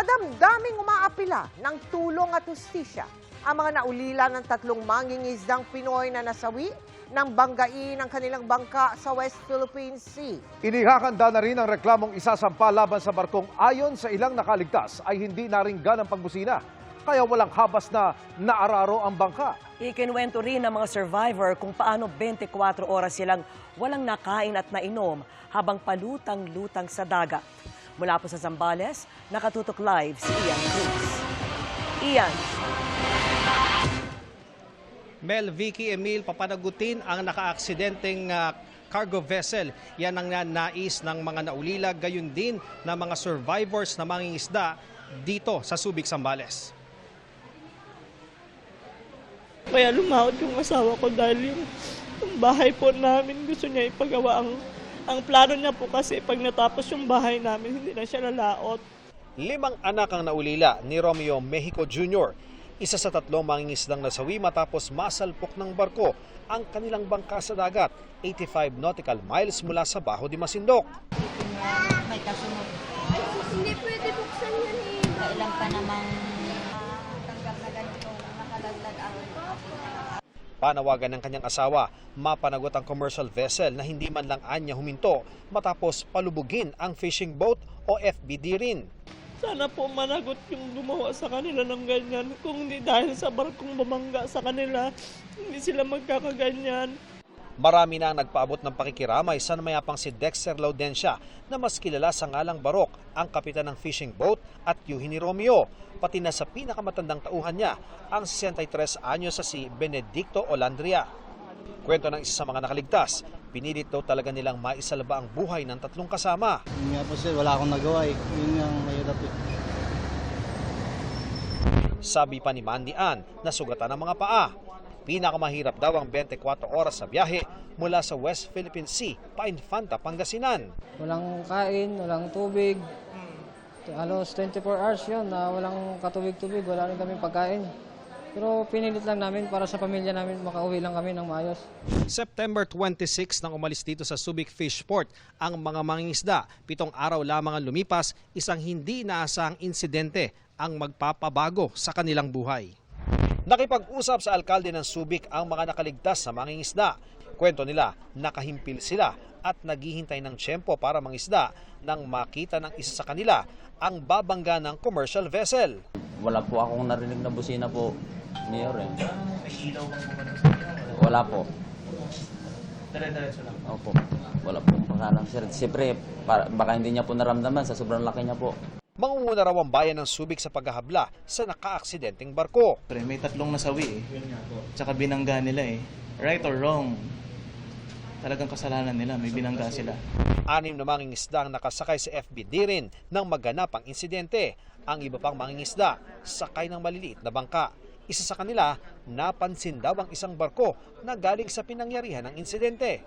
Madamdaming umaapila ng tulong at hustisya ang mga naulila ng tatlong mangingisdang Pinoy na nasawi ng banggain ng kanilang bangka sa West Philippine Sea. Inihahanda na rin ang reklamong isasampa laban sa barkong ayon sa ilang nakaligtas ay hindi naringgan ang pagbusina. Kaya walang habas na naararo ang bangka. Ikinwento rin ng mga survivor kung paano 24 oras silang walang nakain at nainom habang palutang-lutang sa dagat. Mula po sa Zambales, nakatutok live si Ian Cruz. Ian, Mel, Vicky, Emil, papanagutin ang nakaaksidenteng ah, cargo vessel. Yan ang nais ng mga naulila, gayon din ng mga survivors na mangingisda dito sa Subic, Sambales. Kaya lumawad yung asawa ko dahil yung, yung bahay po namin gusto niya ipagawa. Ang, ang plano niya po kasi pag natapos yung bahay namin, hindi na siya lalaot. Limang anak ang naulila ni Romeo Mexico Jr., isa sa tatlong mangingisdang nasawi matapos masalpok ng barko ang kanilang bangka sa dagat, 85 nautical miles mula sa Baho de Masindok. may kasunod. Hindi pwede buksan yan eh. Kailan pa namang tanggap na ganito, nakalaglag ang Panawagan ng kanyang asawa, mapanagot ang commercial vessel na hindi man lang anya huminto matapos palubugin ang fishing boat o FBD rin. Sana po managot yung gumawa sa kanila ng ganyan. Kung hindi dahil sa barkong bumangga sa kanila, hindi sila magkakaganyan. Marami na ang nagpaabot ng pakikiramay sa namayapang si Dexter Laudencia na mas kilala sa ngalang Barok, ang kapitan ng fishing boat at yuhi ni Romeo. Pati na sa pinakamatandang tauhan niya, ang 63 anyo sa si Benedicto Olandria. Kwento ng isa sa mga nakaligtas, pinilit daw talaga nilang maisalba ang buhay ng tatlong kasama. Yun nga po sir, wala akong nagawa eh. Yun ang mahirap eh. Sabi pa ni Mandy Ann, nasugatan ng mga paa. Pinakamahirap daw ang 24 oras sa biyahe mula sa West Philippine Sea pa Infanta, Pangasinan. Walang kain, walang tubig. Halos 24 hours yun na walang katubig-tubig, wala rin kami pagkain. Pero pinilit lang namin para sa pamilya namin, makauwi lang kami ng maayos. September 26 nang umalis dito sa Subic Fish Port ang mga mangingisda. Pitong araw lamang ang lumipas, isang hindi inaasahang insidente ang magpapabago sa kanilang buhay. Nakipag-usap sa alkalde ng Subic ang mga nakaligtas sa mangingisda. Kwento nila, nakahimpil sila at naghihintay ng tiyempo para mangisda nang makita ng isa sa kanila ang babangga ng commercial vessel. Wala po akong narinig na busina po, Mayor eh. Wala po. Dire-diretso lang? Opo. Wala po pakalang sir. Siyempre, baka hindi niya po naramdaman sa sobrang laki niya po. Mangunguna raw ang bayan ng Subic sa paghahabla sa nakaaksidenteng barko. Pre, may tatlong nasawi eh. Tsaka binangga nila eh. Right or wrong, talagang kasalanan nila, may binangga sila. Anim na mangingisda ang nakasakay sa FBD rin nang maganap ang insidente. Ang iba pang mangingisda, sakay ng maliliit na bangka. Isa sa kanila, napansin daw ang isang barko na galing sa pinangyarihan ng insidente.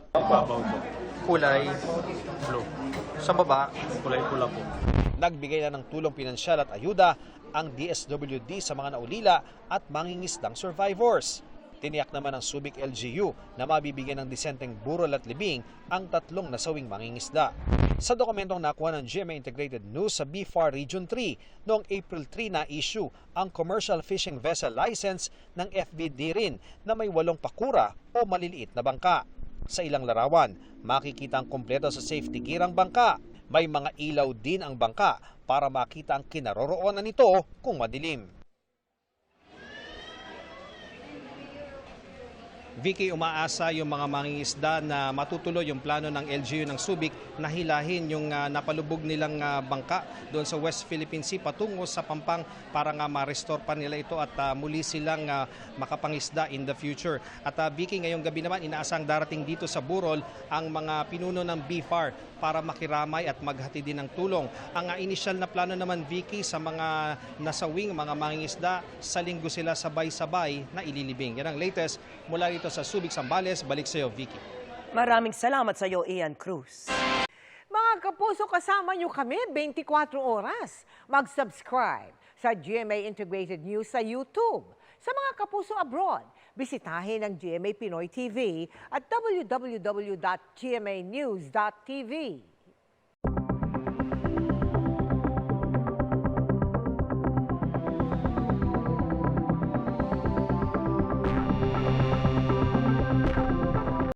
kulay blue. Sa baba, kulay pula po. Nagbigay na ng tulong pinansyal at ayuda ang DSWD sa mga naulila at mangingisdang survivors. Tiniyak naman ng Subic LGU na mabibigyan ng disenteng burol at libing ang tatlong nasawing mangingisda. Sa dokumentong nakuha ng GMA Integrated News sa BFAR Region 3, noong April 3 na issue ang Commercial Fishing Vessel License ng FBD rin na may walong pakura o maliliit na bangka. Sa ilang larawan, makikita ang kompleto sa safety gear ang bangka. May mga ilaw din ang bangka para makita ang kinaroroonan nito kung madilim. Vicky, umaasa yung mga mangingisda na matutuloy yung plano ng LGU ng Subic na hilahin yung ah, napalubog nilang ah, bangka doon sa West Philippine Sea patungo sa Pampang para nga ma-restore pa nila ito at ah, muli silang ah, makapangisda in the future. At ah, Vicky, ngayong gabi naman inaasang darating dito sa Burol ang mga pinuno ng BFAR para makiramay at maghati din ng tulong. Ang ah, initial na plano naman, Vicky, sa mga nasawing mga mangingisda, sa linggo sila sabay-sabay na ililibing. Yan ang latest mula rito sa Subic, Sambales. Balik sa iyo, Vicky. maraming salamat sa iyo, Ian Cruz. Mga kapuso, kasama nyo kami 24 oras. Mag-subscribe sa GMA Integrated News sa YouTube. Sa mga kapuso abroad, bisitahin ang GMA Pinoy TV at www.gmanews.tv.